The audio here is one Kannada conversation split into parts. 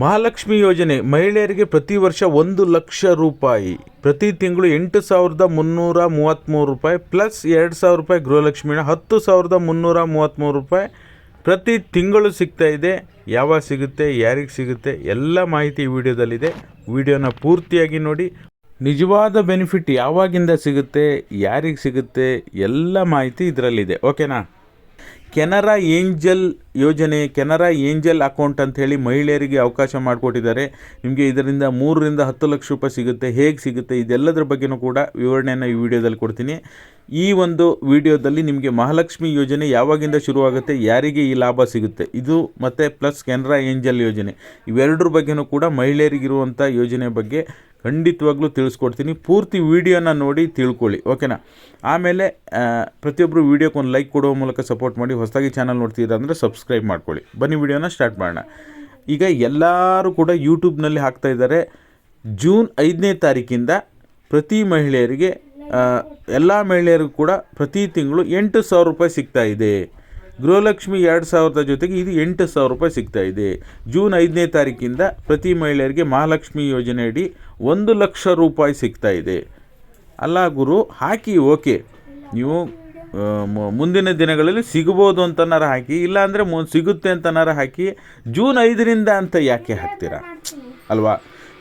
ಮಹಾಲಕ್ಷ್ಮಿ ಯೋಜನೆ. ಮಹಿಳೆಯರಿಗೆ ಪ್ರತಿ ವರ್ಷ ಒಂದು ಲಕ್ಷ ರೂಪಾಯಿ. ಪ್ರತಿ ತಿಂಗಳು ಎಂಟು ಸಾವಿರದ ಮುನ್ನೂರ ಮೂವತ್ತ್ಮೂರು ರೂಪಾಯಿ ಪ್ಲಸ್ ಎರಡು ಸಾವಿರ ರೂಪಾಯಿ ಗೃಹಲಕ್ಷ್ಮಿನ ಹತ್ತು ಸಾವಿರದ ಮುನ್ನೂರ ಮೂವತ್ತ್ಮೂರು ರೂಪಾಯಿ ಪ್ರತಿ ತಿಂಗಳು ಸಿಗ್ತಾ ಇದೆ. ಯಾವಾಗ ಸಿಗುತ್ತೆ, ಯಾರಿಗೆ ಸಿಗುತ್ತೆ, ಎಲ್ಲ ಮಾಹಿತಿ ಈ ವಿಡಿಯೋದಲ್ಲಿದೆ. ವಿಡಿಯೋನ ಪೂರ್ತಿಯಾಗಿ ನೋಡಿ. ನಿಜವಾದ ಬೆನಿಫಿಟ್ ಯಾವಾಗಿಂದ ಸಿಗುತ್ತೆ, ಯಾರಿಗೆ ಸಿಗುತ್ತೆ, ಎಲ್ಲ ಮಾಹಿತಿ ಇದರಲ್ಲಿದೆ. ಓಕೆನಾ? ಕೆನರಾ ಏಂಜಲ್ ಯೋಜನೆ, ಕೆನರಾ ಏಂಜಲ್ ಅಕೌಂಟ್ ಅಂತ ಹೇಳಿ ಮಹಿಳೆಯರಿಗೆ ಅವಕಾಶ ಮಾಡಿಕೊಟ್ಟಿದ್ದಾರೆ. ನಿಮಗೆ ಇದರಿಂದ ಮೂರರಿಂದ ಹತ್ತು ಲಕ್ಷ ರೂಪಾಯಿ ಸಿಗುತ್ತೆ. ಹೇಗೆ ಸಿಗುತ್ತೆ? ಇದೆಲ್ಲದರ ಬಗ್ಗೆನೂ ಕೂಡ ವಿವರಣೆಯನ್ನು ಈ ವಿಡಿಯೋದಲ್ಲಿ ಕೊಡ್ತೀನಿ. ಈ ಒಂದು ವಿಡಿಯೋದಲ್ಲಿ ನಿಮಗೆ ಮಹಾಲಕ್ಷ್ಮಿ ಯೋಜನೆ ಯಾವಾಗಿಂದ ಶುರುವಾಗುತ್ತೆ? ಯಾರಿಗೆ ಈ ಲಾಭ ಸಿಗುತ್ತೆ? ಇದು ಮತ್ತು ಪ್ಲಸ್ ಕೆನರಾ ಏಂಜಲ್ ಯೋಜನೆ. ಇವೆರಡರ ಬಗ್ಗೆನೂ ಕೂಡ ಮಹಿಳೆಯರಿಗಿರುವಂಥ ಯೋಜನೆ ಬಗ್ಗೆ ಖಂಡಿತವಾಗ್ಲೂ ತಿಳಿಸ್ಕೊಡ್ತೀನಿ. ಪೂರ್ತಿ ವೀಡಿಯೋನ ನೋಡಿ ತಿಳ್ಕೊಳ್ಳಿ, ಓಕೆನಾ? ಆಮೇಲೆ ಪ್ರತಿಯೊಬ್ಬರು ವೀಡಿಯೋಕ್ಕೆ ಒಂದು ಲೈಕ್ ಕೊಡುವ ಮೂಲಕ ಸಪೋರ್ಟ್ ಮಾಡಿ, ಹೊಸದಾಗಿ ಚಾನಲ್ ನೋಡ್ತೀರಾ ಅಂದರೆ ಸಬ್ಸ್ಕ್ರೈಬ್ ಮಾಡ್ಕೊಳ್ಳಿ. ಬನ್ನಿ ವಿಡಿಯೋನ ಸ್ಟಾರ್ಟ್ ಮಾಡೋಣ. ಈಗ ಎಲ್ಲರೂ ಕೂಡ ಯೂಟ್ಯೂಬ್ನಲ್ಲಿ ಹಾಕ್ತಾ ಇದ್ದಾರೆ. ಜೂನ್ ಐದನೇ ತಾರೀಕಿಂದ ಪ್ರತಿ ಮಹಿಳೆಯರಿಗೆ ಎಲ್ಲ ಮಹಿಳೆಯರಿಗೂ ಕೂಡ ಪ್ರತಿ ತಿಂಗಳು ಎಂಟು ಸಾವಿರ ರೂಪಾಯಿ ಸಿಗ್ತಾ ಇದೆ. ಗೃಹಲಕ್ಷ್ಮಿ ಎರಡು ಸಾವಿರದ ಜೊತೆಗೆ ಇದು ಎಂಟು ಸಾವಿರ ರೂಪಾಯಿ ಸಿಗ್ತಾ ಇದೆ. ಜೂನ್ ಐದನೇ ತಾರೀಕಿಂದ ಪ್ರತಿ ಮಹಿಳೆಯರಿಗೆ ಮಹಾಲಕ್ಷ್ಮಿ ಯೋಜನೆಯಡಿ ಒಂದು ಲಕ್ಷ ರೂಪಾಯಿ ಸಿಗ್ತಾ ಇದೆ. ಅಲ್ಲ ಗುರು, ಹಾಕಿ ಓಕೆ. ನೀವು ಮುಂದಿನ ದಿನಗಳಲ್ಲಿ ಸಿಗ್ಬೋದು ಅಂತನಾರ ಹಾಕಿ ಇಲ್ಲಾಂದರೆ ಮು, ಸಿಗುತ್ತೆ ಅಂತನಾರ ಹಾಕಿ ಜೂನ್ ಐದರಿಂದ ಅಂತ ಯಾಕೆ ಹಾಕ್ತೀರಾ? ಅಲ್ವಾ?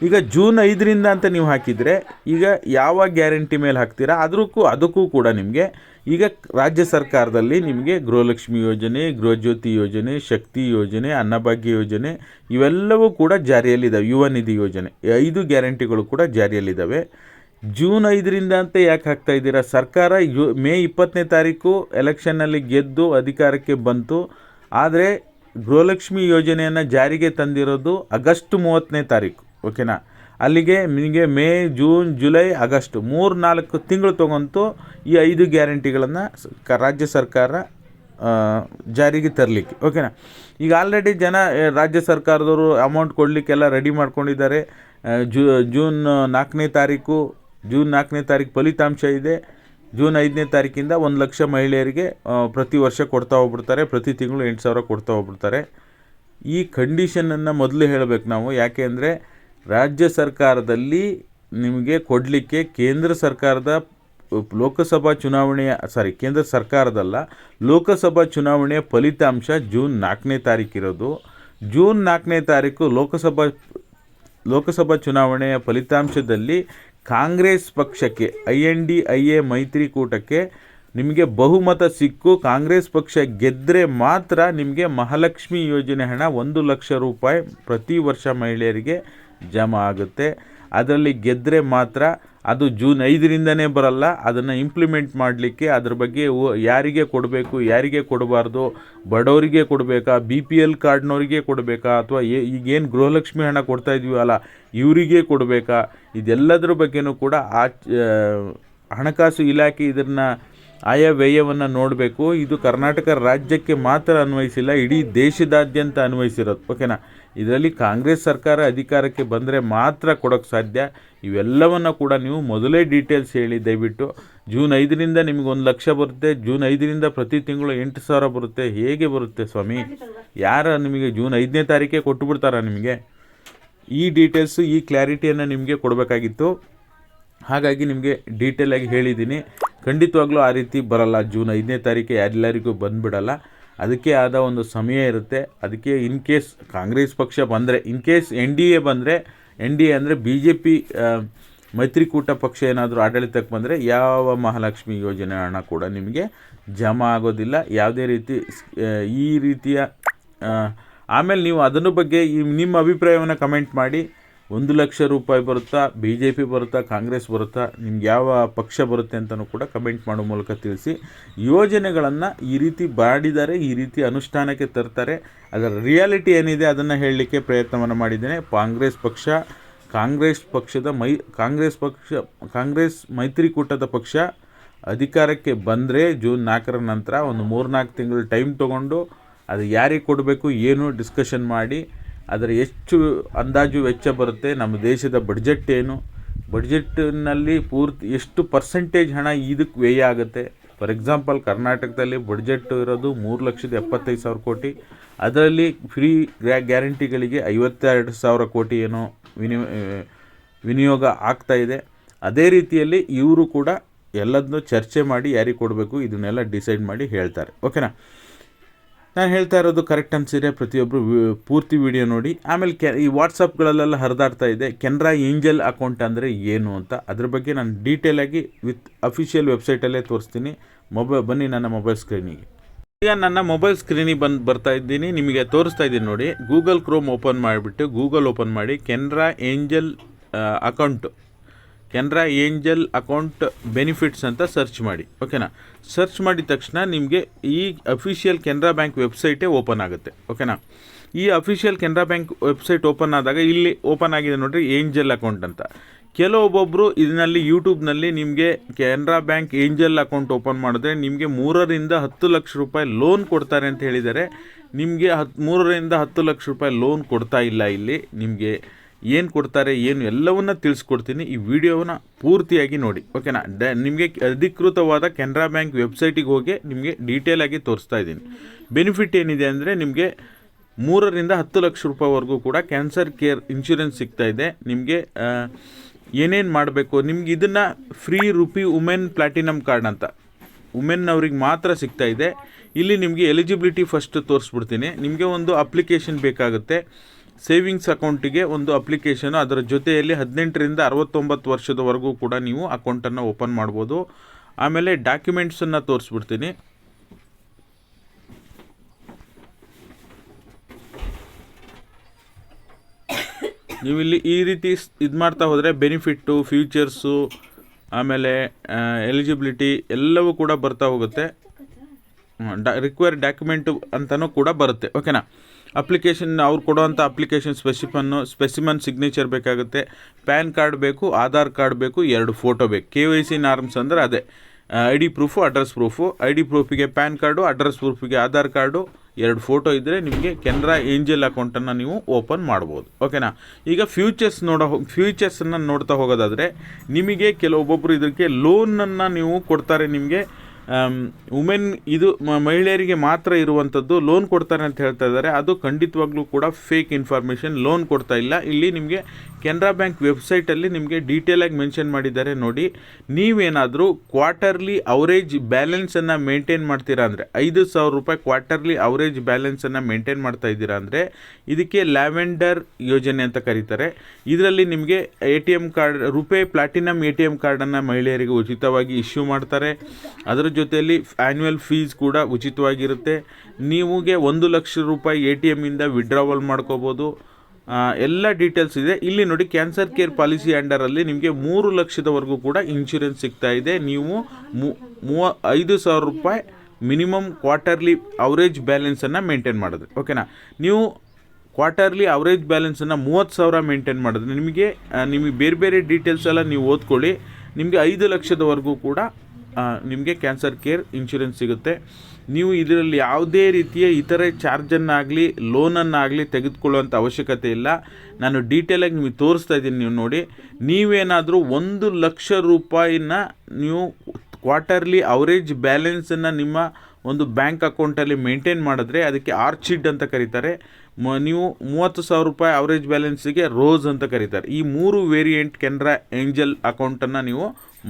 ಈಗ ಜೂನ್ ಐದರಿಂದ ಅಂತ ನೀವು ಹಾಕಿದರೆ ಈಗ ಯಾವ ಗ್ಯಾರಂಟಿ ಮೇಲೆ ಹಾಕ್ತೀರಾ? ಅದಕ್ಕೂ ಅದಕ್ಕೂ ಕೂಡ ನಿಮಗೆ ಈಗ ರಾಜ್ಯ ಸರ್ಕಾರದಲ್ಲಿ ನಿಮಗೆ ಗೃಹಲಕ್ಷ್ಮಿ ಯೋಜನೆ, ಗೃಹಜ್ಯೋತಿ ಯೋಜನೆ, ಶಕ್ತಿ ಯೋಜನೆ, ಅನ್ನಭಾಗ್ಯ ಯೋಜನೆ ಇವೆಲ್ಲವೂ ಕೂಡ ಜಾರಿಯಲ್ಲಿದ್ದಾವೆ. ಯುವ ನಿಧಿ ಯೋಜನೆ. ಐದು ಗ್ಯಾರಂಟಿಗಳು ಕೂಡ ಜಾರಿಯಲ್ಲಿದ್ದಾವೆ. ಜೂನ್ ಐದರಿಂದ ಅಂತ ಯಾಕೆ ಹಾಕ್ತಾ ಇದ್ದೀರಾ? ಸರ್ಕಾರ ಯು, ಮೇ ಇಪ್ಪತ್ತನೇ ತಾರೀಕು ಎಲೆಕ್ಷನ್ನಲ್ಲಿ ಗೆದ್ದು ಅಧಿಕಾರಕ್ಕೆ ಬಂತು. ಆದರೆ ಗೃಹಲಕ್ಷ್ಮಿ ಯೋಜನೆಯನ್ನು ಜಾರಿಗೆ ತಂದಿರೋದು ಆಗಸ್ಟ್ ಮೂವತ್ತನೇ ತಾರೀಕು. ಓಕೆನಾ? ಅಲ್ಲಿಗೆ ನಿಮಗೆ ಮೇ, ಜೂನ್, ಜುಲೈ, ಆಗಸ್ಟ್ ಮೂರು ನಾಲ್ಕು ತಿಂಗಳು ತೊಗೊಂತು ಈ ಐದು ಗ್ಯಾರಂಟಿಗಳನ್ನು ರಾಜ್ಯ ಸರ್ಕಾರ ಜಾರಿಗೆ ತರಲಿಕ್ಕೆ ಓಕೆನಾ ಈಗ ಆಲ್ರೆಡಿ ಜನ ರಾಜ್ಯ ಸರ್ಕಾರದವರು ಅಮೌಂಟ್ ಕೊಡಲಿಕ್ಕೆಲ್ಲ ರೆಡಿ ಮಾಡ್ಕೊಂಡಿದ್ದಾರೆ. ಜೂ, ಜೂನ್ ನಾಲ್ಕನೇ ತಾರೀಕು, ಜೂನ್ ನಾಲ್ಕನೇ ತಾರೀಕು ಫಲಿತಾಂಶ ಇದೆ. ಜೂನ್ ಐದನೇ ತಾರೀಕಿಂದ ಒಂದು ಲಕ್ಷ ಮಹಿಳೆಯರಿಗೆ ಪ್ರತಿ ವರ್ಷ ಕೊಡ್ತಾ ಹೋಗ್ಬಿಡ್ತಾರೆ. ಪ್ರತಿ ತಿಂಗಳು ಎಂಟು ಸಾವಿರ ಕೊಡ್ತಾ ಹೋಗ್ಬಿಡ್ತಾರೆ. ಈ ಕಂಡೀಷನನ್ನು ಮೊದಲು ಹೇಳಬೇಕು ನಾವು. ಯಾಕೆ ಅಂದರೆ ರಾಜ್ಯ ಸರ್ಕಾರದಲ್ಲಿ ನಿಮಗೆ ಕೊಡಲಿಕ್ಕೆ ಕೇಂದ್ರ ಸರ್ಕಾರದ, ಲೋಕಸಭಾ ಚುನಾವಣೆಯ ಸಾರಿ ಕೇಂದ್ರ ಸರ್ಕಾರದಲ್ಲ, ಲೋಕಸಭಾ ಚುನಾವಣೆಯ ಫಲಿತಾಂಶ ಜೂನ್ ನಾಲ್ಕನೇ ತಾರೀಕಿರೋದು ಜೂನ್ ನಾಲ್ಕನೇ ತಾರೀಕು ಲೋಕಸಭಾ ಲೋಕಸಭಾ ಚುನಾವಣೆಯ ಫಲಿತಾಂಶದಲ್ಲಿ ಕಾಂಗ್ರೆಸ್ ಪಕ್ಷಕ್ಕೆ, I N D I A ಮೈತ್ರಿಕೂಟಕ್ಕೆ ನಿಮಗೆ ಬಹುಮತ ಸಿಕ್ಕು. ಕಾಂಗ್ರೆಸ್ ಪಕ್ಷ ಗೆದ್ದರೆ ಮಾತ್ರ ನಿಮಗೆ ಮಹಾಲಕ್ಷ್ಮಿ ಯೋಜನೆ ಹಣ ಒಂದು ಲಕ್ಷ ರೂಪಾಯಿ ಪ್ರತಿ ವರ್ಷ ಮಹಿಳೆಯರಿಗೆ ಜಮಾ ಆಗುತ್ತೆ. ಅದರಲ್ಲಿ ಗೆದ್ದರೆ ಮಾತ್ರ ಅದು ಜೂನ್ ಐದರಿಂದನೇ ಬರಲ್ಲ. ಅದನ್ನು ಇಂಪ್ಲಿಮೆಂಟ್ ಮಾಡಲಿಕ್ಕೆ ಅದ್ರ ಬಗ್ಗೆ ಯಾರಿಗೆ ಕೊಡಬೇಕು ಯಾರಿಗೆ ಕೊಡಬಾರ್ದು ಬಡವರಿಗೆ ಕೊಡಬೇಕಾ ಬಿ ಪಿ ಎಲ್ ಕಾರ್ಡ್ನವರಿಗೆ ಕೊಡಬೇಕಾ ಅಥವಾ ಈಗೇನು ಗೃಹಲಕ್ಷ್ಮಿ ಹಣ ಕೊಡ್ತಾ ಇದೀವಲ್ಲ ಇವರಿಗೆ ಕೊಡಬೇಕಾ? ಇದೆಲ್ಲದರ ಬಗ್ಗೆನೂ ಕೂಡ ಆ, ಹಣಕಾಸು ಇಲಾಖೆ ಇದನ್ನು ಆಯಾ ವ್ಯಯವನ್ನು ನೋಡಬೇಕು. ಇದು ಕರ್ನಾಟಕ ರಾಜ್ಯಕ್ಕೆ ಮಾತ್ರ ಅನ್ವಯಿಸಿಲ್ಲ ಇಡೀ ದೇಶದಾದ್ಯಂತ ಅನ್ವಯಿಸಿರೋದು. ಓಕೆನಾ ಇದರಲ್ಲಿ ಕಾಂಗ್ರೆಸ್ ಸರ್ಕಾರ ಅಧಿಕಾರಕ್ಕೆ ಬಂದರೆ ಮಾತ್ರ ಕೊಡೋಕ್ಕೆ ಸಾಧ್ಯ. ಇವೆಲ್ಲವನ್ನು ಕೂಡ ನೀವು ಮೊದಲೇ ಡೀಟೇಲ್ಸ್ ಹೇಳಿ, ದಯವಿಟ್ಟು. ಜೂನ್ ಐದರಿಂದ ನಿಮಗೆ ಒಂದು ಲಕ್ಷ ಬರುತ್ತೆ. ಜೂನ್ ಐದರಿಂದ ಪ್ರತಿ ತಿಂಗಳು ಎಂಟು ಸಾವಿರ ಬರುತ್ತೆ. ಹೇಗೆ ಬರುತ್ತೆ ಸ್ವಾಮಿ? ಯಾರ ನಿಮಗೆ ಜೂನ್ ಐದನೇ ತಾರೀಕೆ ಕೊಟ್ಟು ಬಿಡ್ತಾರಾ ನಿಮಗೆ? ಈ ಡೀಟೇಲ್ಸು, ಈ ಕ್ಲಾರಿಟಿಯನ್ನು ನಿಮಗೆ ಕೊಡಬೇಕಾಗಿತ್ತು. ಹಾಗಾಗಿ ನಿಮಗೆ ಡೀಟೇಲಾಗಿ ಹೇಳಿದ್ದೀನಿ ಖಂಡಿತವಾಗ್ಲೂ ಆ ರೀತಿ ಬರಲ್ಲ. ಜೂನ್ ಐದನೇ ತಾರೀಕು ಎಲ್ಲರಿಗೂ ಬಂದುಬಿಡಲ್ಲ. ಅದಕ್ಕೆ ಆದ ಒಂದು ಸಮಯ ಇರುತ್ತೆ. ಅದಕ್ಕೆ ಇನ್ ಕೇಸ್ ಕಾಂಗ್ರೆಸ್ ಪಕ್ಷ ಬಂದರೆ in case N D A ಬಂದರೆ, ಎನ್ ಡಿ ಎ ಅಂದರೆ ಬಿ ಜೆ ಪಿ ಮೈತ್ರಿಕೂಟ ಪಕ್ಷ ಏನಾದರೂ ಆಡಳಿತಕ್ಕೆ ಬಂದರೆ ಯಾವ ಮಹಾಲಕ್ಷ್ಮಿ ಯೋಜನೆ ಹಣ ಕೂಡ ನಿಮಗೆ ಜಮಾ ಆಗೋದಿಲ್ಲ. ಯಾವುದೇ ರೀತಿ ಈ ರೀತಿಯ ಆಮೇಲೆ ನೀವು ಅದನ್ನು ಬಗ್ಗೆ ನಿಮ್ಮ ಅಭಿಪ್ರಾಯವನ್ನು ಕಮೆಂಟ್ ಮಾಡಿ. ಒಂದು ಲಕ್ಷ ರೂಪಾಯಿ ಬರುತ್ತಾ ಬಿ ಜೆ ಪಿ ಬರುತ್ತಾ, ಕಾಂಗ್ರೆಸ್ ಬರುತ್ತಾ, ನಿಮ್ಗೆ ಯಾವ ಪಕ್ಷ ಬರುತ್ತೆ ಅಂತಲೂ ಕೂಡ ಕಮೆಂಟ್ ಮಾಡೋ ಮೂಲಕ ತಿಳಿಸಿ. ಯೋಜನೆಗಳನ್ನು ಈ ರೀತಿ ಮಾಡಿದ್ದಾರೆ ಈ ರೀತಿ ಅನುಷ್ಠಾನಕ್ಕೆ ತರ್ತಾರೆ. ಅದರ ರಿಯಾಲಿಟಿ ಏನಿದೆ ಅದನ್ನು ಹೇಳಲಿಕ್ಕೆ ಪ್ರಯತ್ನವನ್ನು ಮಾಡಿದ್ದೇನೆ. ಕಾಂಗ್ರೆಸ್ ಪಕ್ಷ, ಕಾಂಗ್ರೆಸ್ ಪಕ್ಷದ ಮೈ, ಕಾಂಗ್ರೆಸ್ ಪಕ್ಷ, ಕಾಂಗ್ರೆಸ್ ಮೈತ್ರಿಕೂಟದ ಪಕ್ಷ ಅಧಿಕಾರಕ್ಕೆ ಬಂದರೆ ಜೂನ್ ನಾಲ್ಕರ ನಂತರ ಒಂದು ಮೂರ್ನಾಲ್ಕು ತಿಂಗಳು ಟೈಮ್ ತೊಗೊಂಡು ಅದು ಯಾರಿಗೆ ಕೊಡಬೇಕು, ಏನು ಡಿಸ್ಕಷನ್ ಮಾಡಿ ಅದರ ಎಷ್ಟು ಅಂದಾಜು ವೆಚ್ಚ ಬರುತ್ತೆ. ನಮ್ಮ ದೇಶದ ಬಡ್ಜೆಟ್ ಏನು? ಬಡ್ಜೆಟ್ನಲ್ಲಿ ಪೂರ್ತಿ ಎಷ್ಟು ಪರ್ಸೆಂಟೇಜ್ ಹಣ ಇದಕ್ಕೆ ವ್ಯಯ ಆಗುತ್ತೆ? ಫಾರ್ ಎಕ್ಸಾಂಪಲ್ ಕರ್ನಾಟಕದಲ್ಲಿ ಬಡ್ಜೆಟ್ ಇರೋದು ಮೂರು ಲಕ್ಷದ ಎಪ್ಪತ್ತೈದು ಸಾವಿರ ಕೋಟಿ. ಅದರಲ್ಲಿ ಫ್ರೀ ಗ್ಯಾ ಗ್ಯಾರಂಟಿಗಳಿಗೆ ಐವತ್ತೆರಡು ಸಾವಿರ ಕೋಟಿ ಏನೋ ವಿನಿಯೋ ವಿನಿಯೋಗ ಆಗ್ತಾ ಇದೆ. ಅದೇ ರೀತಿಯಲ್ಲಿ ಇವರು ಕೂಡ ಎಲ್ಲದನ್ನೂ ಚರ್ಚೆ ಮಾಡಿ ಯಾರಿಗೆ ಕೊಡಬೇಕು ಇದನ್ನೆಲ್ಲ ಡಿಸೈಡ್ ಮಾಡಿ ಹೇಳ್ತಾರೆ. ಓಕೆನಾ ನಾನು ಹೇಳ್ತಾ ಇರೋದು ಕರೆಕ್ಟ್ ಅನ್ಸಿದ್ರೆ ಪ್ರತಿಯೊಬ್ಬರು ಪೂರ್ತಿ ವಿಡಿಯೋ ನೋಡಿ. ಆಮೇಲೆ ಕೆ, ಈ ವಾಟ್ಸಪ್ಗಳಲ್ಲೆಲ್ಲ ಹರಿದಾಡ್ತಾ ಇದೆ. ಕೆನರಾ ಏಂಜಲ್ ಅಕೌಂಟ್ ಅಂದರೆ ಏನು ಅಂತ. ಅದ್ರ ಬಗ್ಗೆ ನಾನು ಡೀಟೇಲಾಗಿ ವಿತ್ ಅಫಿಷಿಯಲ್ ವೆಬ್ಸೈಟಲ್ಲೇ ತೋರಿಸ್ತೀನಿ. ಮೊಬೈಲ್ ಬನ್ನಿ ನನ್ನ ಮೊಬೈಲ್ ಸ್ಕ್ರೀನಿಗೆ ಈಗ ನನ್ನ ಮೊಬೈಲ್ ಸ್ಕ್ರೀನಿಗೆ ಬಂದು, ಬರ್ತಾ ಇದ್ದೀನಿ. ನಿಮಗೆ ತೋರಿಸ್ತಾ ಇದ್ದೀನಿ ನೋಡಿ. ಗೂಗಲ್ ಕ್ರೋಮ್ ಓಪನ್ ಮಾಡಿಬಿಟ್ಟು ಗೂಗಲ್ ಓಪನ್ ಮಾಡಿ Canara angel account Canara angel account benefits ಅಂತ ಸರ್ಚ್ ಮಾಡಿ ಓಕೆನಾ ಸರ್ಚ್ ಮಾಡಿದ ತಕ್ಷಣ ನಿಮಗೆ ಈ ಅಫಿಷಿಯಲ್ ಕೆನರಾ ಬ್ಯಾಂಕ್ ವೆಬ್ಸೈಟೇ ಓಪನ್ ಆಗುತ್ತೆ ಓಕೆನಾ ಈ official Canara bank website open ಆದಾಗ ಇಲ್ಲಿ ಓಪನ್ ಆಗಿದೆ ನೋಡಿರಿ ಏಂಜಲ್ ಅಕೌಂಟ್ ಅಂತ. ಕೆಲವೊಬ್ಬೊಬ್ಬರು ಇದರಲ್ಲಿ ಯೂಟ್ಯೂಬ್ನಲ್ಲಿ ನಿಮಗೆ Canara bank angel account open ಮಾಡಿದ್ರೆ ನಿಮಗೆ ಮೂರರಿಂದ ಹತ್ತು ಲಕ್ಷ ರೂಪಾಯಿ ಲೋನ್ ಕೊಡ್ತಾರೆ ಅಂತ ಹೇಳಿದ್ದಾರೆ. ನಿಮಗೆ ಹತ್ತು ಮೂರರಿಂದ ಹತ್ತು ಲಕ್ಷ ರೂಪಾಯಿ ಲೋನ್ ಕೊಡ್ತಾ ಇಲ್ಲ ಇಲ್ಲಿ ನಿಮಗೆ. ಏನು ಕೊಡ್ತಾರೆ, ಏನು ಎಲ್ಲವನ್ನ ತಿಳಿಸ್ಕೊಡ್ತೀನಿ. ಈ ವಿಡಿಯೋವನ್ನ ಪೂರ್ತಿಯಾಗಿ ನೋಡಿ. ಓಕೆನಾ? ಡ, ನಿಮಗೆ ಅಧಿಕೃತವಾದ ಕೆನರಾ ಬ್ಯಾಂಕ್ ವೆಬ್ಸೈಟಿಗೆ ಹೋಗಿ ನಿಮಗೆ ಡೀಟೇಲ್ ಆಗಿ ತೋರಿಸ್ತಾ ಇದ್ದೀನಿ. ಬೆನಿಫಿಟ್ ಏನಿದೆ ಅಂದರೆ ನಿಮಗೆ ಮೂರರಿಂದ ಹತ್ತು ಲಕ್ಷ ರೂಪಾಯಿವರೆಗೂ ಕೂಡ ಕ್ಯಾನ್ಸರ್ ಕೇರ್ ಇನ್ಶೂರೆನ್ಸ್ ಸಿಗ್ತಾ ಇದೆ. ನಿಮಗೆ ಏನೇನು ಮಾಡಬೇಕು? ನಿಮ್ಗೆ ಇದನ್ನು free RuPay women platinum card ಅಂತ. ವುಮೆನ್ ಅವ್ರಿಗೆ ಮಾತ್ರ ಸಿಗ್ತಾ ಇದೆ. ಇಲ್ಲಿ ನಿಮಗೆ ಎಲಿಜಿಬಿಲಿಟಿ ಫಸ್ಟ್ ತೋರಿಸ್ಬಿಡ್ತೀನಿ. ನಿಮಗೆ ಒಂದು ಅಪ್ಲಿಕೇಶನ್ ಬೇಕಾಗುತ್ತೆ. ಸೇವಿಂಗ್ಸ್ ಅಕೌಂಟಿಗೆ ಒಂದು ಅಪ್ಲಿಕೇಶನ್, ಅದರ ಜೊತೆಯಲ್ಲಿ ಹದಿನೆಂಟರಿಂದ ಅರವತ್ತೊಂಬತ್ತು ವರ್ಷದವರೆಗೂ ಕೂಡ ನೀವು ಅಕೌಂಟನ್ನು ಓಪನ್ ಮಾಡ್ಬೋದು. ಆಮೇಲೆ ಡಾಕ್ಯುಮೆಂಟ್ಸನ್ನು ತೋರಿಸ್ಬಿಡ್ತೀನಿ. ನೀವು ಇಲ್ಲಿ ಈ ರೀತಿ ಇದು ಮಾಡ್ತಾ ಹೋದರೆ ಬೆನಿಫಿಟ್ಟು, ಫ್ಯೂಚರ್ಸು, ಆಮೇಲೆ ಎಲಿಜಿಬಿಲಿಟಿ ಎಲ್ಲವೂ ಕೂಡ ಬರ್ತಾ ಹೋಗುತ್ತೆ. ಡಾ, ರಿಕ್ವೈರ್ ಡಾಕ್ಯುಮೆಂಟು ಅಂತಲೂ ಕೂಡ ಬರುತ್ತೆ. ಓಕೆನಾ? ಅಪ್ಲಿಕೇಶನ್ ಅವ್ರು ಕೊಡುವಂಥ ಅಪ್ಲಿಕೇಶನ್ ಸ್ಪೆಸಿಫನ್ನು ಸ್ಪೆಸಿಮನ್ ಸಿಗ್ನೇಚರ್ ಬೇಕಾಗುತ್ತೆ. ಪ್ಯಾನ್ ಕಾರ್ಡ್ ಬೇಕು ಆಧಾರ್ ಕಾರ್ಡ್ ಬೇಕು, ಎರಡು ಫೋಟೋ ಬೇಕು. ಕೆ ವೈ ಸಿ ನಾರ್ಮ್ಸ್ ಅಂದರೆ ಅದೇ. I D proof address proof I D ಪ್ರೂಫಿಗೆ PAN card address ಪ್ರೂಫಿಗೆ ಆಧಾರ್ ಕಾರ್ಡು ಎರಡು ಫೋಟೋ ಇದ್ದರೆ ನಿಮಗೆ ಕೆನರಾ ಏಂಜಲ್ ಅಕೌಂಟನ್ನು ನೀವು ಓಪನ್ ಮಾಡ್ಬೋದು. ಓಕೆನಾ ಈಗ ಫ್ಯೂಚರ್ಸ್ ನೋಡೋ ಫ್ಯೂಚರ್ಸನ್ನು ನೋಡ್ತಾ ಹೋಗೋದಾದರೆ ನಿಮಗೆ ಕೆಲವೊಬ್ಬೊಬ್ಬರು ಇದಕ್ಕೆ ಲೋನನ್ನು ನೀವು ಕೊಡ್ತಾರೆ ನಿಮಗೆ. ವುಮೆನ್ ಇದು ಮಹಿಳೆಯರಿಗೆ ಮಾತ್ರ ಇರುವಂಥದ್ದು ಲೋನ್ ಕೊಡ್ತಾರೆ ಅಂತ ಹೇಳ್ತಾ ಇದ್ದಾರೆ. ಅದು ಖಂಡಿತವಾಗ್ಲೂ ಕೂಡ ಫೇಕ್ ಇನ್ಫಾರ್ಮೇಷನ್ ಲೋನ್ ಕೊಡ್ತಾ ಇಲ್ಲ. ಇಲ್ಲಿ ನಿಮಗೆ ಕೆನರಾ ಬ್ಯಾಂಕ್ ವೆಬ್ಸೈಟಲ್ಲಿ ನಿಮಗೆ ಡೀಟೇಲಾಗಿ ಮೆನ್ಷನ್ ಮಾಡಿದ್ದಾರೆ ನೋಡಿ. ನೀವೇನಾದರೂ ಕ್ವಾರ್ಟರ್ಲಿ ಅವರೇಜ್ ಬ್ಯಾಲೆನ್ಸನ್ನು ಮೇಂಟೈನ್ ಮಾಡ್ತೀರಾ ಅಂದರೆ, ಐದು ಸಾವಿರ ರೂಪಾಯಿ ಕ್ವಾರ್ಟರ್ಲಿ ಅವರೇಜ್ ಬ್ಯಾಲೆನ್ಸನ್ನು ಮೇಂಟೈನ್ ಮಾಡ್ತಾ ಇದ್ದೀರಾ ಅಂದರೆ, ಇದಕ್ಕೆ ಲ್ಯಾವೆಂಡರ್ ಯೋಜನೆ ಅಂತ ಕರೀತಾರೆ. ಇದರಲ್ಲಿ ನಿಮಗೆ A T M card, RuPay platinum A T M ಕಾರ್ಡನ್ನು ಮಹಿಳೆಯರಿಗೆ ಉಚಿತವಾಗಿ ಇಶ್ಯೂ ಮಾಡ್ತಾರೆ. ಅದರ ಜೊತೆಯಲ್ಲಿ ಆ್ಯನ್ಯುವಲ್ ಫೀಸ್ ಕೂಡ ಉಚಿತವಾಗಿರುತ್ತೆ. ನಿಮಗೆ ಒಂದು ಲಕ್ಷ ರೂಪಾಯಿ ಎ ಟಿ ಎಮ್ಮಿಂದ ವಿಡ್ರಾವಲ್ ಮಾಡ್ಕೋಬೋದು. ಎಲ್ಲ ಡೀಟೇಲ್ಸ್ ಇದೆ. ಇಲ್ಲಿ ನೋಡಿ ಕ್ಯಾನ್ಸರ್ ಕೇರ್ ಪಾಲಿಸಿ ಅಂಡರಲ್ಲಿ ನಿಮಗೆ ಮೂರು ಲಕ್ಷದವರೆಗೂ ಕೂಡ ಇನ್ಶೂರೆನ್ಸ್ ಸಿಗ್ತಾ ಇದೆ. ನೀವು ಮೂವ, ಐದು ಸಾವಿರ ರೂಪಾಯಿ ಮಿನಿಮಮ್ ಕ್ವಾರ್ಟರ್ಲಿ ಅವರೇಜ್ ಬ್ಯಾಲೆನ್ಸನ್ನು ಮೇಂಟೈನ್ ಮಾಡಿದ್ರೆ. ಓಕೆನಾ ನೀವು ಕ್ವಾರ್ಟರ್ಲಿ ಅವರೇಜ್ ಬ್ಯಾಲೆನ್ಸನ್ನು ಮೂವತ್ತು ಸಾವಿರ ಮೇಂಟೈನ್ ಮಾಡಿದ್ರೆ ನಿಮಗೆ ನಿಮಗೆ ಬೇರೆ ಬೇರೆ ಡೀಟೇಲ್ಸ್ ಎಲ್ಲ ನೀವು ಓದ್ಕೊಳ್ಳಿ. ನಿಮಗೆ ಐದು ಲಕ್ಷದವರೆಗೂ ಕೂಡ ನಿಮಗೆ ಕ್ಯಾನ್ಸರ್ ಕೇರ್ ಇನ್ಶೂರೆನ್ಸ್ ಸಿಗುತ್ತೆ. ನೀವು ಇದರಲ್ಲಿ ಯಾವುದೇ ರೀತಿಯ ಇತರೆ ಚಾರ್ಜನ್ನಾಗಲಿ ಲೋನನ್ನಾಗಲಿ ತೆಗೆದುಕೊಳ್ಳುವಂಥ ಅವಶ್ಯಕತೆ ಇಲ್ಲ. ನಾನು ಡೀಟೇಲಾಗಿ ನಿಮಗೆ ತೋರಿಸ್ತಾ ಇದ್ದೀನಿ ನೀವು ನೋಡಿ. ನೀವೇನಾದರೂ ಒಂದು ಲಕ್ಷ ರೂಪಾಯಿನ ನೀವು ಕ್ವಾರ್ಟರ್ಲಿ ಅವರೇಜ್ ಬ್ಯಾಲೆನ್ಸನ್ನು ನಿಮ್ಮ ಒಂದು ಬ್ಯಾಂಕ್ ಅಕೌಂಟಲ್ಲಿ ಮೇಂಟೈನ್ ಮಾಡಿದ್ರೆ ಅದಕ್ಕೆ ಆರ್ಚಿಡ್ ಅಂತ ಕರೀತಾರೆ. ಮ, ನೀವು ಮೂವತ್ತು ಸಾವಿರ ರೂಪಾಯಿ ಅವರೇಜ್ ಬ್ಯಾಲೆನ್ಸಿಗೆ ರೋಸ್ ಅಂತ ಕರೀತಾರೆ. ಈ ಮೂರು ವೇರಿಯಂಟ್ ಕೆನರಾ ಏಂಜಲ್ ಅಕೌಂಟನ್ನು ನೀವು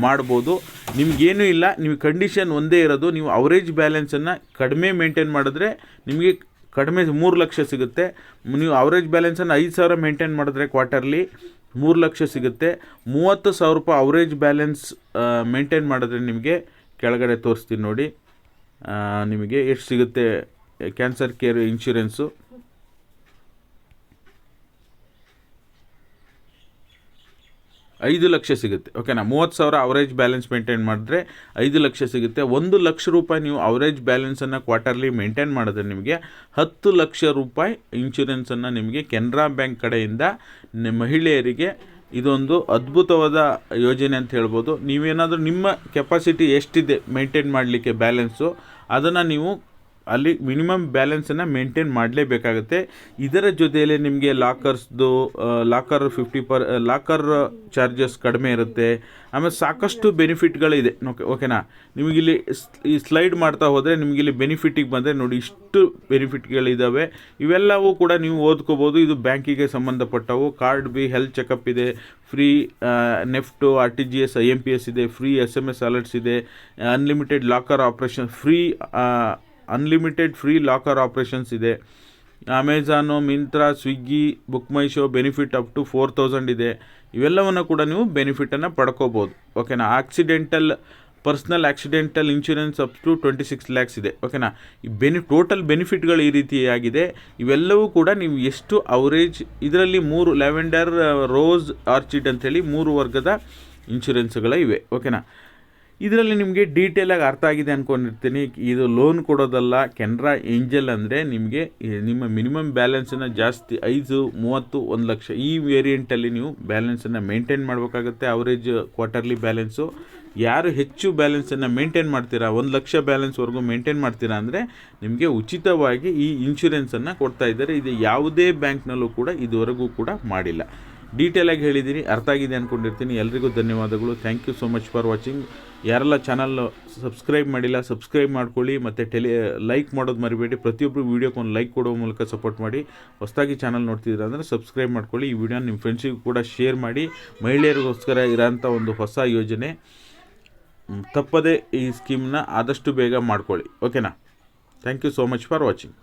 ಮಾಡ್ಬೋದು. ನಿಮಗೇನೂ ಇಲ್ಲ ನೀವು ಕಂಡೀಷನ್ ಒಂದೇ ಇರೋದು, ನೀವು ಅವರೇಜ್ ಬ್ಯಾಲೆನ್ಸನ್ನು ಕಡಿಮೆ ಮೇಂಟೈನ್ ಮಾಡಿದ್ರೆ ನಿಮಗೆ ಕಡಿಮೆ ಮೂರು ಲಕ್ಷ ಸಿಗುತ್ತೆ. ನೀವು ಅವರೇಜ್ ಬ್ಯಾಲೆನ್ಸನ್ನು ಐದು ಸಾವಿರ ಮೇಂಟೈನ್ ಮಾಡಿದ್ರೆ ಕ್ವಾರ್ಟರ್ಲಿ ಮೂರು ಲಕ್ಷ ಸಿಗುತ್ತೆ. ಮೂವತ್ತು ಸಾವಿರ ರೂಪಾಯಿ ಅವರೇಜ್ ಬ್ಯಾಲೆನ್ಸ್ ಮೇಂಟೈನ್ ಮಾಡಿದ್ರೆ ನಿಮಗೆ ಕೆಳಗಡೆ ತೋರಿಸ್ತೀನಿ ನೋಡಿ. ನಿಮಗೆ ಎಷ್ಟು ಸಿಗುತ್ತೆ ಕ್ಯಾನ್ಸರ್ ಕೇರ್ ಇನ್ಶೂರೆನ್ಸು? ಐದು ಲಕ್ಷ ಸಿಗುತ್ತೆ. ಓಕೆನಾ ಮೂವತ್ತು ಸಾವಿರ ಅವರೇಜ್ ಬ್ಯಾಲೆನ್ಸ್ ಮೇಂಟೈನ್ ಮಾಡಿದ್ರೆ ಐದು ಲಕ್ಷ ಸಿಗುತ್ತೆ. ಒಂದು ಲಕ್ಷ ರೂಪಾಯಿ ನೀವು ಅವರೇಜ್ ಬ್ಯಾಲೆನ್ಸನ್ನು ಕ್ವಾರ್ಟರ್ಲಿ ಮೇಂಟೈನ್ ಮಾಡಿದ್ರೆ ನಿಮಗೆ ಹತ್ತು ಲಕ್ಷ ರೂಪಾಯಿ ಇನ್ಶೂರೆನ್ಸನ್ನು ನಿಮಗೆ ಕೆನರಾ ಬ್ಯಾಂಕ್ ಕಡೆಯಿಂದ ಮಹಿಳೆಯರಿಗೆ ಇದೊಂದು ಅದ್ಭುತವಾದ ಯೋಜನೆ ಅಂತ ಹೇಳ್ಬೋದು. ನೀವೇನಾದರೂ ನಿಮ್ಮ ಕೆಪಾಸಿಟಿ ಎಷ್ಟಿದೆ ಮೇಂಟೈನ್ ಮಾಡಲಿಕ್ಕೆ ಬ್ಯಾಲೆನ್ಸು ಅದನ್ನು ನೀವು ಅಲ್ಲಿ ಮಿನಿಮಮ್ ಬ್ಯಾಲೆನ್ಸನ್ನು ಮೇಂಟೈನ್ ಮಾಡಲೇಬೇಕಾಗುತ್ತೆ. ಇದರ ಜೊತೆಯಲ್ಲಿ ನಿಮಗೆ ಲಾಕರ್ಸ್ದು locker fifty per locker charges ಕಡಿಮೆ ಇರುತ್ತೆ. ಆಮೇಲೆ ಸಾಕಷ್ಟು ಬೆನಿಫಿಟ್ಗಳಿದೆ ಓಕೆ ಓಕೆನಾ ನಿಮಗಿಲ್ಲಿ ಈ ಸ್ಲೈಡ್ ಮಾಡ್ತಾ ಹೋದರೆ ನಿಮಗಿಲ್ಲಿ ಬೆನಿಫಿಟಿಗೆ ಬಂದರೆ ನೋಡಿ ಇಷ್ಟು ಬೆನಿಫಿಟ್ಗಳಿದ್ದಾವೆ ಇವೆಲ್ಲವೂ ಕೂಡ ನೀವು ಓದ್ಕೋಬೋದು. ಇದು ಬ್ಯಾಂಕಿಗೆ ಸಂಬಂಧಪಟ್ಟವು. ಕಾರ್ಡ್ ಬಿ ಹೆಲ್ತ್ ಚೆಕಪ್ ಇದೆ. Free NEFT, R T G S, I M P S ಇದೆ. Free S M S alerts ಇದೆ. Unlimited locker operation free unlimited free locker operations ಇದೆ. Amazon Myntra Swiggy Book My Show benefit up to four thousand ಇದೆ. ಇವೆಲ್ಲವನ್ನು ಕೂಡ ನೀವು ಬೆನಿಫಿಟನ್ನು ಪಡ್ಕೋಬೋದು. ಓಕೆನಾ accidental personal accidental insurance up to twenty six lakhs ಇದೆ. ಓಕೆನಾ ಈ ಬೆನಿ ಟೋಟಲ್ ಬೆನಿಫಿಟ್ಗಳು ಈ ರೀತಿಯಾಗಿದೆ ಇವೆಲ್ಲವೂ ಕೂಡ ನೀವು ಎಷ್ಟು ಅವರೇಜ್ ಇದರಲ್ಲಿ ಮೂರು ಲ್ಯಾವೆಂಡರ್ ರೋಸ್ ಆರ್ಚಿಡ್ ಅಂತೇಳಿ ಮೂರು ವರ್ಗದ ಇನ್ಶೂರೆನ್ಸ್ಗಳ ಇವೆ. ಓಕೆನಾ ಇದರಲ್ಲಿ ನಿಮಗೆ ಡೀಟೇಲಾಗಿ ಅರ್ಥ ಆಗಿದೆ ಅಂದ್ಕೊಂಡಿರ್ತೀನಿ ಇದು ಲೋನ್ ಕೊಡೋದಲ್ಲ, ಕೆನರಾ ಏಂಜಲ್ ಅಂದರೆ ನಿಮಗೆ ನಿಮ್ಮ ಮಿನಿಮಮ್ ಬ್ಯಾಲೆನ್ಸನ್ನು ಜಾಸ್ತಿ ಐದು, ಮೂವತ್ತು, ಒಂದು ಲಕ್ಷ ಈ ವೇರಿಯಂಟಲ್ಲಿ ನೀವು ಬ್ಯಾಲೆನ್ಸನ್ನು ಮೇಂಟೈನ್ ಮಾಡಬೇಕಾಗುತ್ತೆ. ಅವರೇಜ್ ಕ್ವಾರ್ಟರ್ಲಿ ಬ್ಯಾಲೆನ್ಸು ಯಾರು ಹೆಚ್ಚು ಬ್ಯಾಲೆನ್ಸನ್ನು ಮೇಂಟೈನ್ ಮಾಡ್ತೀರಾ, ಒಂದು ಲಕ್ಷ ಬ್ಯಾಲೆನ್ಸ್ವರೆಗೂ ಮೇಂಟೈನ್ ಮಾಡ್ತೀರಾ ಅಂದರೆ ನಿಮಗೆ ಉಚಿತವಾಗಿ ಈ ಇನ್ಶೂರೆನ್ಸನ್ನು ಕೊಡ್ತಾ ಇದ್ದಾರೆ. ಇದು ಯಾವುದೇ ಬ್ಯಾಂಕ್ನಲ್ಲೂ ಕೂಡ ಇದುವರೆಗೂ ಕೂಡ ಮಾಡಿಲ್ಲ. ಡೀಟೇಲಾಗಿ ಹೇಳಿದ್ದೀನಿ ಅರ್ಥ ಆಗಿದೆ ಅಂದ್ಕೊಂಡಿರ್ತೀನಿ ಎಲ್ರಿಗೂ ಧನ್ಯವಾದಗಳು. Thank you so much for watching ಯಾರೆಲ್ಲ ಚಾನಲ್ ಸಬ್ಸ್ಕ್ರೈಬ್ ಮಾಡಿಲ್ಲ ಸಬ್ಸ್ಕ್ರೈಬ್ ಮಾಡ್ಕೊಳ್ಳಿ, ಮತ್ತು ಟೆಲಿ ಲೈಕ್ ಮಾಡೋದು ಮರಿಬೇಡಿ. ಪ್ರತಿಯೊಬ್ಬರು ವೀಡಿಯೋಕ್ಕೆ ಒಂದು ಲೈಕ್ ಕೊಡೋ ಮೂಲಕ ಸಪೋರ್ಟ್ ಮಾಡಿ. ಹೊಸದಾಗಿ ಚಾನಲ್ ನೋಡ್ತಿದ್ದೀರಾ ಅಂದರೆ ಸಬ್ಸ್ಕ್ರೈಬ್ ಮಾಡ್ಕೊಳ್ಳಿ. ಈ ವಿಡಿಯೋ ನಿಮ್ಮ ಫ್ರೆಂಡ್ಸಿಗೂ ಕೂಡ ಶೇರ್ ಮಾಡಿ. ಮಹಿಳೆಯರಿಗೋಸ್ಕರ ಇರೋಂಥ ಒಂದು ಹೊಸ ಯೋಜನೆ. ತಪ್ಪದೇ ಈ ಸ್ಕೀಮ್ನ ಆದಷ್ಟು ಬೇಗ ಮಾಡ್ಕೊಳ್ಳಿ. ಓಕೆನಾ thank you so much for watching